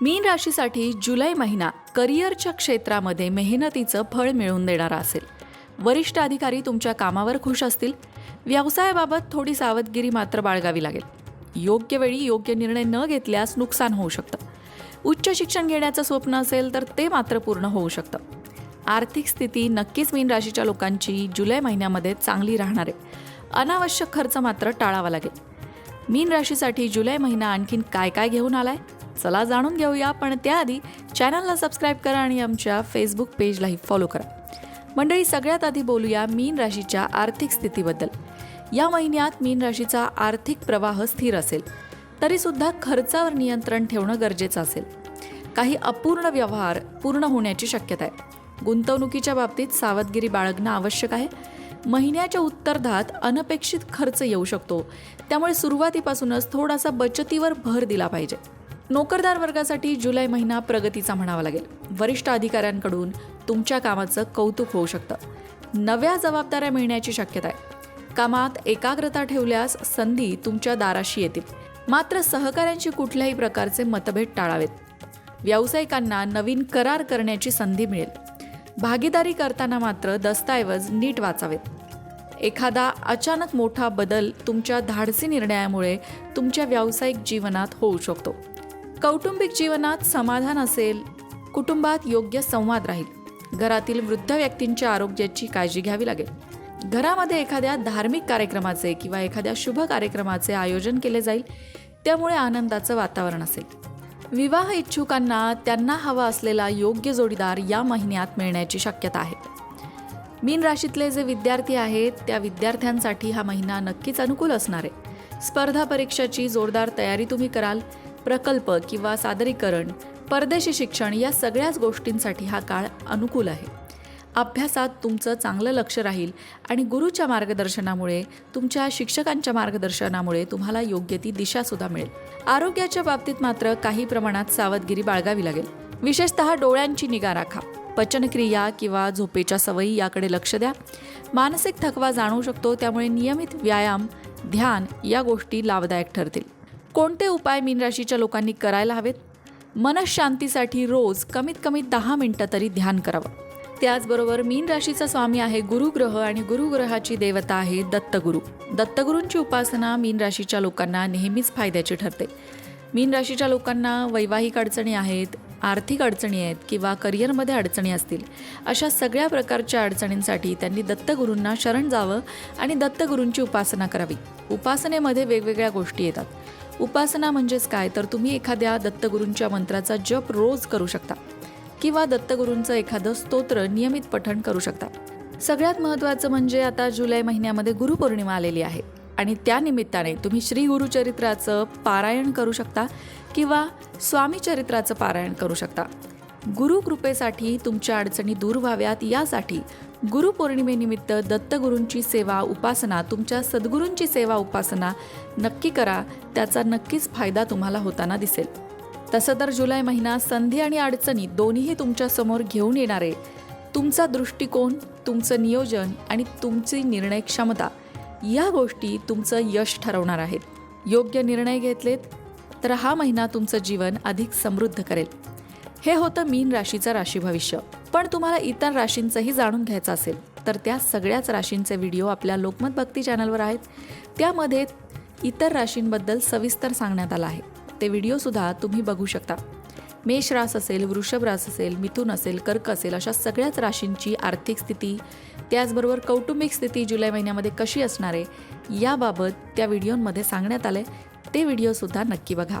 मीन राशीसाठी जुलै महिना करिअरच्या क्षेत्रामध्ये मेहनतीचं फळ मिळवून देणारा असेल. वरिष्ठ अधिकारी तुमच्या कामावर खुश असतील. व्यवसायाबाबत थोडी सावधगिरी मात्र बाळगावी लागेल. योग्य वेळी योग्य निर्णय न घेतल्यास नुकसान होऊ शकतं. उच्च शिक्षण घेण्याचं स्वप्न असेल तर ते मात्र पूर्ण होऊ शकतं. आर्थिक स्थिती नक्कीच मीन राशीच्या लोकांची जुलै महिन्यामध्ये चांगली राहणार आहे. अनावश्यक खर्च मात्र टाळावा लागेल. मीन राशीसाठी जुलै महिना आणखीन काय काय घेऊन आलाय? चला जाणून घेऊया पण त्याआधी चॅनलला सबस्क्राईब करा आणि आमच्या फेसबुक पेजलाही फॉलो करा. मंडळी सगळ्यात आधी बोलूया मीन राशीच्या आर्थिक स्थितीबद्दल. या महिन्यात मीन राशीचा आर्थिक प्रवाह स्थिर असेल तरीसुद्धा खर्चावर नियंत्रण ठेवणं गरजेचं असेल. काही अपूर्ण व्यवहार पूर्ण होण्याची शक्यता आहे गुंतवणुकीच्या बाबतीत सावधगिरी बाळगणं आवश्यक आहे. महिन्याच्या उत्तरार्धात अनपेक्षित खर्च येऊ शकतो. त्यामुळे सुरुवातीपासूनच थोडासा बचतीवर भर दिला पाहिजे. नोकरदार वर्गासाठी जुलै महिना प्रगतीचा म्हणावा लागेल. वरिष्ठ अधिकाऱ्यांकडून तुमच्या कामाचं कौतुक होऊ शकतं. नव्या जबाबदाऱ्या मिळण्याची शक्यता आहे. कामात एकाग्रता ठेवल्यास संधी तुमच्या दाराशी येतील. मात्र सहकाऱ्यांशी कुठल्याही प्रकारचे मतभेद टाळावेत. व्यावसायिकांना नवीन करार करण्याची संधी मिळेल. भागीदारी करताना मात्र दस्तऐवज नीट वाचावेत. एखादा अचानक मोठा बदल तुमच्या धाडसी निर्णयामुळे तुमच्या व्यावसायिक जीवनात होऊ शकतो. कौटुंबिक जीवनात समाधान असेल कुटुंबात योग्य संवाद राहील. घरातील वृद्ध व्यक्तींच्या आरोग्याची काळजी घ्यावी लागेल. घरामध्ये एखाद्या धार्मिक कार्यक्रमाचे किंवा एखाद्या शुभ कार्यक्रमाचे आयोजन केले जाईल त्यामुळे आनंदाचं वातावरण असेल. विवाह इच्छुकांना त्यांना हवा असलेला योग्य जोडीदार या महिन्यात मिळण्याची शक्यता आहे. मीन राशीतले जे विद्यार्थी आहेत त्या विद्यार्थ्यांसाठी हा महिना नक्कीच अनुकूल असणार आहे. स्पर्धा परीक्षाची जोरदार तयारी तुम्ही कराल प्रकल्प किंवा सादरीकरण परदेशी शिक्षण या सगळ्याच गोष्टींसाठी हा काळ अनुकूल आहे. अभ्यासात तुमचं चांगलं लक्ष राहील आणि गुरुच्या मार्गदर्शनामुळे तुमच्या शिक्षकांच्या मार्गदर्शनामुळे तुम्हाला योग्य ती दिशासुद्धा मिळेल. आरोग्याच्या बाबतीत मात्र काही प्रमाणात सावधगिरी बाळगावी लागेल. विशेषतः डोळ्यांची निगा राखा. पचनक्रिया किंवा झोपेच्या सवयी याकडे लक्ष द्या. मानसिक थकवा जाणवू शकतो त्यामुळे नियमित व्यायाम ध्यान या गोष्टी लाभदायक ठरतील. कोणते उपाय मीन राशीच्या लोकांनी करायला हवेत? मनशांतीसाठी रोज कमीत कमी दहा मिनटं तरी ध्यान करावं. त्याचबरोबर मीन राशीचा स्वामी आहे गुरुग्रह आणि गुरुग्रहाची देवता आहे दत्तगुरू. दत्तगुरूंची उपासना मीन राशीच्या लोकांना नेहमीच फायद्याची ठरते. मीन राशीच्या लोकांना वैवाहिक अडचणी आहेत आर्थिक अडचणी आहेत किंवा करिअरमध्ये अडचणी असतील अशा सगळ्या प्रकारच्या अडचणींसाठी त्यांनी दत्तगुरूंना शरण जावं आणि दत्तगुरूंची उपासना करावी. उपासनेमध्ये वेगवेगळ्या गोष्टी येतात. उपासना म्हणजेच काय? तर तुम्ही एखाद्या दत्तगुरूंच्या मंत्राचा जप रोज करू शकता. किंवा दत्तगुरूंचं एखादं स्तोत्र नियमित पठण करू शकता. सगळ्यात महत्त्वाचं म्हणजे आता जुलै महिन्यामध्ये गुरुपौर्णिमा आलेली आहे. आणि त्यानिमित्ताने तुम्ही श्री गुरुचरित्राचं पारायण करू शकता किंवा स्वामी चरित्राचं पारायण करू शकता. गुरुकृपेसाठी तुमच्या अडचणी दूर व्हाव्यात. यासाठी गुरुपौर्णिमेनिमित्त दत्तगुरूंची सेवा उपासना तुमच्या सद्गुरूंची सेवा उपासना नक्की करा. त्याचा नक्कीच फायदा तुम्हाला होताना दिसेल. तसं तर जुलै महिना संधी आणि अडचणी दोन्हीही तुमच्यासमोर घेऊन येणारे. तुमचा दृष्टिकोन तुमचं नियोजन आणि तुमची निर्णय क्षमता या गोष्टी तुमचं यश ठरवणार आहेत. योग्य निर्णय घेतलेत तर हा महिना तुमचं जीवन अधिक समृद्ध करेल. हे होतं मीन राशीचं राशी भविष्य. पण तुम्हाला इतर राशींचंही जाणून घ्यायचं असेल तर त्या सगळ्याच राशींचे व्हिडिओ आपल्या लोकमत भक्ती चॅनलवर आहेत. त्यामध्ये इतर राशींबद्दल सविस्तर सांगण्यात आलं आहे. ते व्हिडिओसुद्धा तुम्ही बघू शकता. मेष रास असेल वृषभ रास असेल मिथुन असेल कर्क असेल अशा सगळ्याच राशींची आर्थिक स्थिती त्याचबरोबर कौटुंबिक स्थिती जुलै महिन्यामध्ये कशी असणार आहे याबाबत त्या व्हिडिओमध्ये सांगण्यात आलं आहे ते व्हिडिओसुद्धा नक्की बघा.